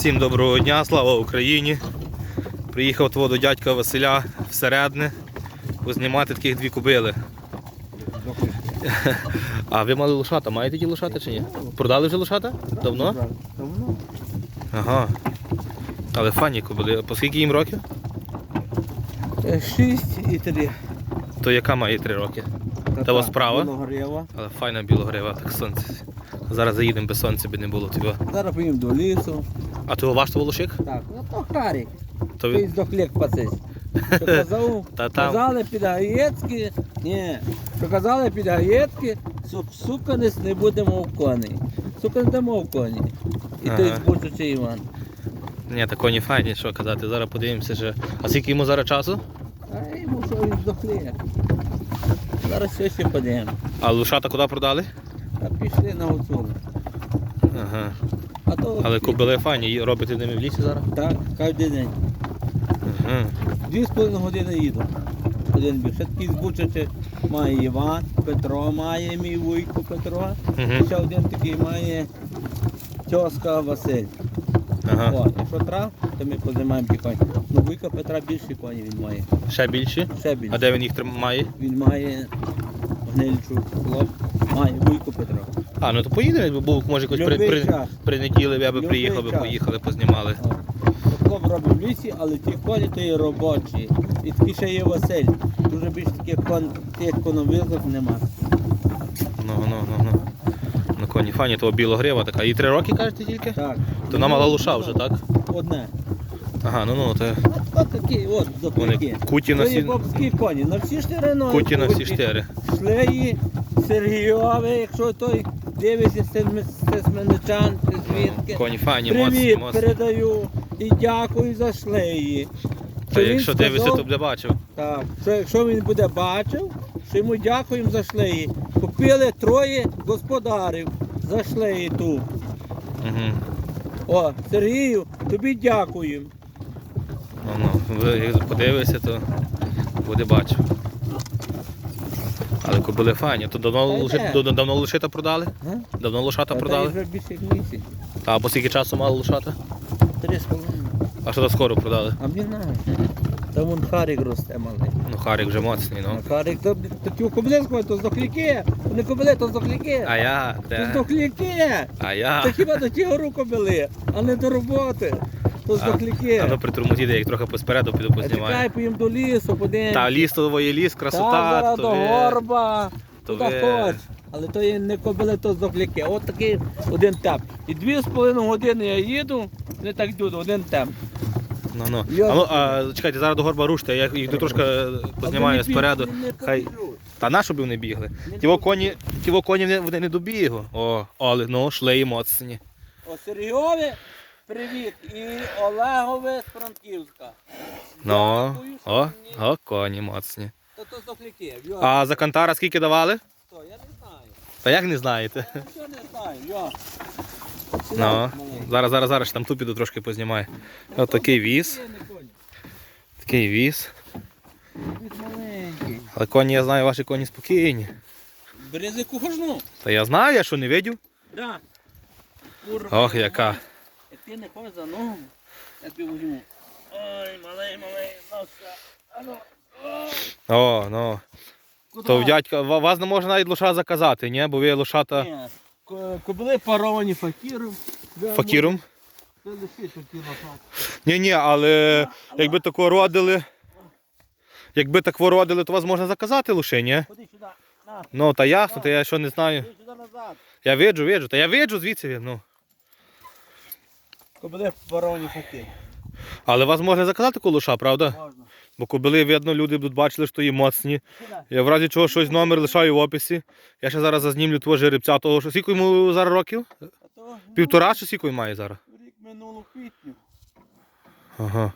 Всім доброго дня, слава Україні. Приїхав твого до дядька Василя всередне познімати таких дві кобили. А ви мали лошата? Маєте ті лошата чи ні? Продали вже лошата? Давно? Давно. Ага. Але фані кобили. А По скільки їм років? Е, Шість і три. То яка має три роки? Та вас справа? Білогорєва. Але файна білогрива, так сонце. Зараз заїдемо без сонця, би не було тебе. Зараз поїм до лісу. А то ваш волошик? Так, ну то Харік. То Ти ви... здохлік пацись. Що казав, Та там- казали під гаєцьки, ні, що казали під гаєцьки, щоб суканець не будемо в коні. Сука не дамо в коні. І той Ага. збучучий Іван. Ні, та коні файні, що казати. Зараз подивимося, що. А скільки йому зараз часу? А йому що він здохлік. Зараз все ще подивимо. А лошата куди продали? А пішли на гуцулу. Ага. А то Але кобили файні, і робите ними в лісі зараз? так, кожен день. Ага. Дві з половиною години їду. Один. Ще такий збучачи має Іван, Петро має, мій вуйко Петро. Угу. Ще один такий має тьоска Василь. Ага. О, якщо трав, то ми позаймаємо ті коні. Ну, вуйка Петра більші коні він має. Ще більші? Ще більше. А де він їх має? Він має гнильчу хлоп, має вуйку Петро. А, ну то поїдемо, бо був, може, якось при, Любий при, час. принеділи, я би Любий приїхав, би час. поїхали, познімали. О. Хлоп в лісі, але ті коні то є робочі. І такий ще є Василь. Дуже більше таких кон, тих коновизок нема. Ну, ну, ну, ну. Ну, коні файні, того білогрива така. І три роки кажете тільки? Так. То вона мала луша вже, так? Одне. Ага, ну ну, то От, от такі, от вони куті на Це є всі, бобські коні, на всі чотири ноги. куті на всі чотири. Шлеї, Сергійове, якщо той дивиться сесменичан, звідки. Коні файні, Привіт моцні. передаю і дякую за шлеї. Та якщо дивишся, то буде бачив. Так, що якщо він буде бачив, що йому дякуємо за шлеї. Купили троє господарів за шлеї ту. Угу. О, Сергію, тобі дякуємо. Ну, ну, як подивишся, то буде бачив. Але кобили файні. То давно, лоши, давно, лошита продали? Давно лошата продали? вже більше місяць. А по скільки часу мали лошата? Три з половиною. А що то скоро продали? А не знаю. Там вон харик росте малий. Ну, Харик вже моцний, ну. А Харик, то, то ті кобилинського, то здохліки. То не кобили, то здохліки. А я, То де? здохліки. А я. Та хіба до ті гору кобили, а не до роботи. То здохліки. А ну притурмотіти, як трохи поспереду піду познімаю. чекай, поїм до лісу, подивимось. Та ліс то є ліс, Там красота, зараз то до горба. то Туди хоч. Але то є не кобили, то здохліки. От такий один темп. І дві з половиною години я їду, не так йду, один темп. Ну, ну. А, ну, а, чекайте, зараз до горба руште, я їх трошки познімаю спереду. Хай. Та на що б вони бігли? Тіво коні, тіво коні вони- не добігли. О, але ну, шлеї моцні. О, Сергійові, привіт. І Олегове з Франківська. Ну, о, о, коні моцні. То то здохліки. А за кантара скільки давали? то, я не знаю. Та як не знаєте? Я не знаю, йо. Ну, зараз, зараз, зараз там ту піду трошки познімаю. Ось такий віз, такий віз. Але коні, я знаю, ваші коні спокійні. Бери кухожну. Та я знаю, я що не видів. Да. Ох, яка. Як ти не ходиш за ногу, я тобі візьму. Ой, малий, малий, носка. Ану. О, ну. Куди? То в дядька, ва- вас не можна навіть лоша заказати, ні? Бо ви лошата Ні. Ко- Кобили паровані факіром. Факіром. можу- Це лише такі лошадки. Ні, ні, але якби тако родили. Якби так родили, то вас можна заказати лише, ні? Ходи сюди. На, Ну, та ясно, та я що не знаю. ходи сюди назад. Я виджу, виджу, та я виджу звідси, ну. Кобили паровані факіри. Але вас можна заказати таку лоша, правда? Можна. Бо кобили, видно, люди будуть бачили, що є моцні. Я в разі чого щось номер лишаю в описі. Я ще зараз зазнімлю твого жеребця, того, що скільки йому зараз років? Півтора чи скільки він має зараз? Рік минуло квітню. Ага.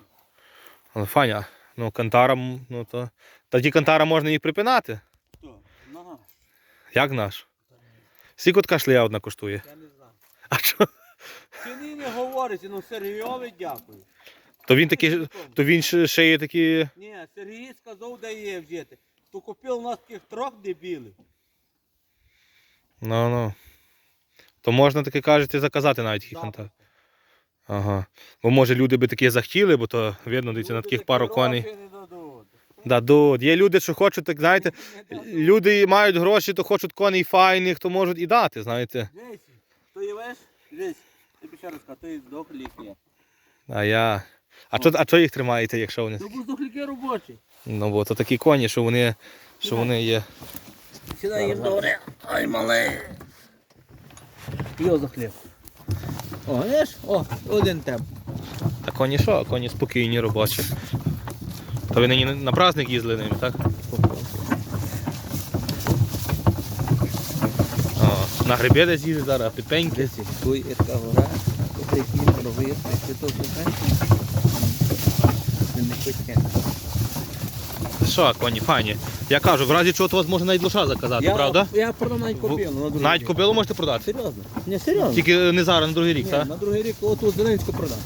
Але файня. Ну, кантарам, ну то. Та ті кантара можна їх припинати. Хто? Нога. Як наш? Скільки така шлея одна коштує? Я не знаю. А що? Ціни не говорить, ну Сергійові дякую. То він такий, то він ще ще є такі. Ні, Сергій сказав, де є взяти. То купив у нас таких трьох дебілів. Ну ну. То можна таке кажете заказати навіть такий Так. Ага. Бо може люди би такі захотіли, бо то видно, дивіться, на таких пару коней. Дадуть. Є люди, що хочуть, так знаєте, люди мають гроші, то хочуть коней файних, то можуть і дати, знаєте. Десь, то є веш, десь, тобі ще раз кажу, то є здохліки. А я. А чо, а чо їх тримаєте, якщо вони? То бо здохліки робочі. Ну, бо то такі коні, що вони, що вони є. Сідай їм добре. Ай, мале. Йо захліб. О, знаєш? О, один темп. Та коні що, коні спокійні, робочі. То ви нині на праздник їздили ними, так? О, на гриби десь їздить зараз, піпеньки. Десь, туй, і гора. Тут такі ноги, ти то хочеш. Що, коні, фані. Я кажу, в разі чого то вас можна навіть лоша заказати, Я, правда? я продам навіть кобилу. на Навіть кобилу можете продати. Серйозно? Не, серйозно. Тільки не зараз, на другий рік, так? на другий рік оту Зеленську продам.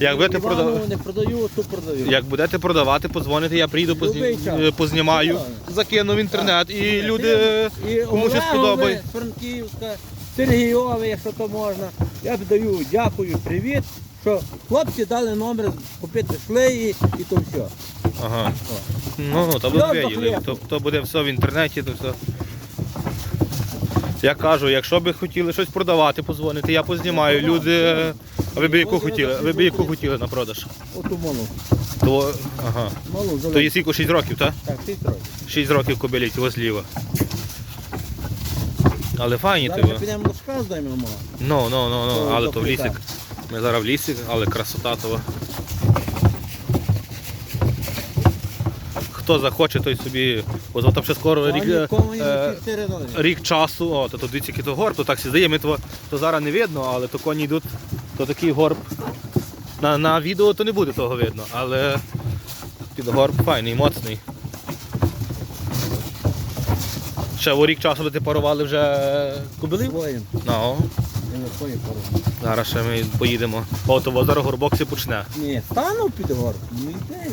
Як будете Іванову продавати. не продаю, ту продаю. Як будете продавати, подзвоните, я приїду, позні- час. е, познімаю, закину в інтернет і люди. І кому щось Олегове, сподобає. Франківська, Сергійове, якщо то можна. Я даю дякую, привіт, що хлопці дали номер купити шлеї і то все. Ага. Ну, то Я буде за То, то буде все в інтернеті, то все. Я кажу, якщо би хотіли щось продавати, позвоните, я познімаю. Люди. е, А ви б яку хотіли? Ви б яку хотіли на продаж? Оту малу. То, ага. Малу То є скільки 6 років, так? Так, шість років. 6 років кобилі, цього зліва. Але файні Зараз ми тебе. підемо до шка здаємо мало. Ну, ну, ну, ну, але то в лісик. Ми зараз в лісі, але красота того. Хто захоче, той собі. Ось там ще скоро рік, е, Нікому е, не рік часу, о, то, то дивіться, який то горб, то так сі здає, ми то, то зараз не видно, але то коні йдуть, то такий горб. На, на відео то не буде того видно, але під горб файний, моцний. Ще у рік часу ви парували вже кубилів? Ну, Не свої пороги. зараз ще ми поїдемо. От того зараз горбок почне. Ні, стану під горб. Ну йди.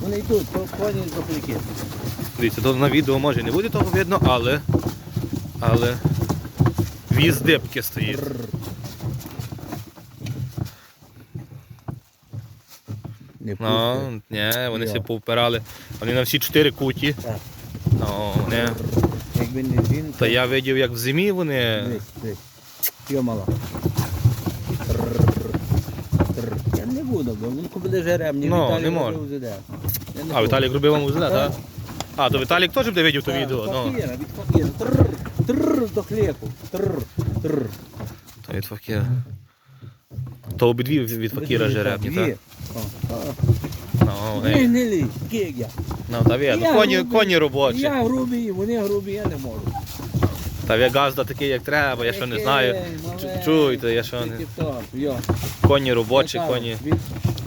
Вони йдуть, то коні запліки. Дивіться, то на відео може не буде того видно, але. Але. Віз дибки стоїть. Не пусти. Ну, ні, вони всі повпирали. Вони на всі чотири куті. Так. Ну, вони. Якби не він, Та я видів, як в зимі вони. Дивись, дивись. Йо. Я не буду, бо він буде жеребні. Ну, Віталій не може. робив ЗД. Я не А, буду. Віталік робив вам узле, Так. А, то Віталік теж буде видів то Так, відео. Ну, Факіра, від факіра. Тррр, тррр, до хлібу. Тррр, тррр. то від факіра. То обидві від факіра жеребні, так? Ну, Ні, не лізь, я. Ну, та видно. Я Коні, грубий. коні робочі. Я грубий, вони грубі, я не можу. Та ви газда такий, як треба, я що не знаю. Чу- Чуєте, я що не. Коні робочі, коні.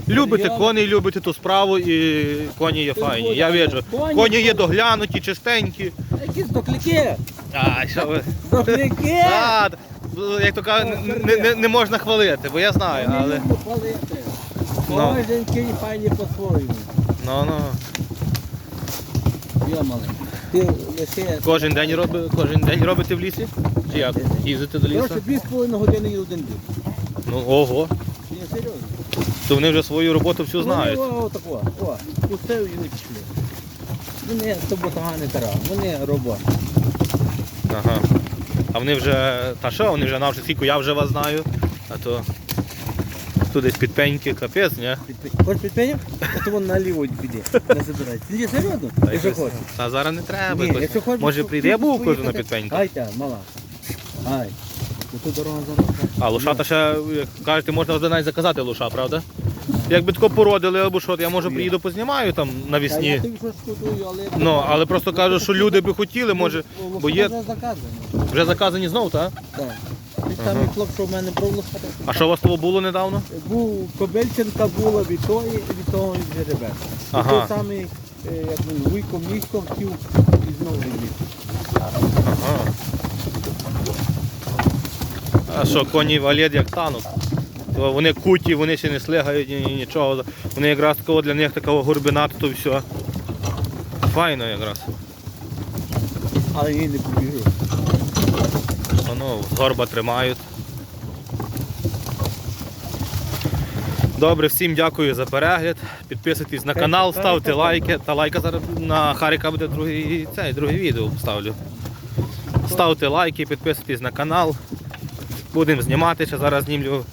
Любите коней, любите ту справу і коні є файні. Я бачу. коні- є доглянуті, чистенькі. Які здохляки? А, що ви? Здохляки! А, як то кажуть, не, не, не можна хвалити, бо я знаю, але. люблю Ну. Кожен кінь файні по-своєму. Ну, ну. Йо, мале. Ти лише... Кожен день роби, кожен день робите в лісі? Чи як? Їздите до лісу? Коротше, дві з половиною години і один день. Ну, ого. Ні, серйозно. То вони вже свою роботу всю знають. Вони, о, отако, о, пустив і не пішли. Вони з тобою не тара, вони робота. Ага. А вони вже. Та що, вони вже навчать, скільки я вже вас знаю. А то. Тут десь підпеньки, капець, ні? Хочеш підпенів? А то вон наліво піде, не забирай. Ні, серйозно? Якщо хочеш. Та зараз не треба. Ні, якщо хочеш, Може то прийде, я був поїхати. на підпеньку. Ай та, мала. Ай. Ото дорога зараз. А лошата ще, як кажете, можна вже навіть заказати лоша, правда? Якби тако породили або що, я може приїду познімаю там Та я навісні. тобі щось шкодую, але... Ну, але просто кажу, що люди би хотіли, може, Ну, бо є Вже заказано. вже заказані знов, так? Так. Ти там і хлоп, що в мене лошадок. А що у вас того було недавно? Був Кобельченка була від тої, від того і жеребець. Ага. Той самий, е, як він, вуйком міськом хотів і знову відвів. Ага. А що, коні валет як танок. То вони куті, вони ще не слигають ні, ні- нічого. Вони якраз такого для них такого горбина, то все. Файно якраз. Але їй не побігли. З горба тримають. Добре, всім дякую за перегляд. Підписуйтесь на канал, ставте лайки. Та лайка зараз на Харіка буде другий, цей, друге відео ставлю. Ставте лайки, підписуйтесь на канал. Будемо знімати, ще зараз знімлю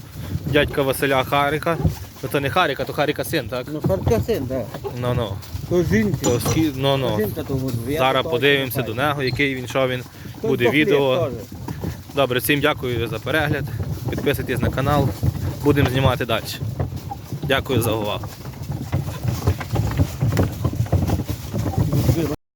дядька Василя Харіка. Ну то не Харіка, то Харіка син, так? Ну, Харкасин, так. Ну ну. То жінки. То скі... ну, ну. Жінка то Зараз подивимося до нього, який він, що він. Буде відео. Добре, всім дякую за перегляд. Підписуйтесь на канал. Будемо знімати далі. Дякую за увагу.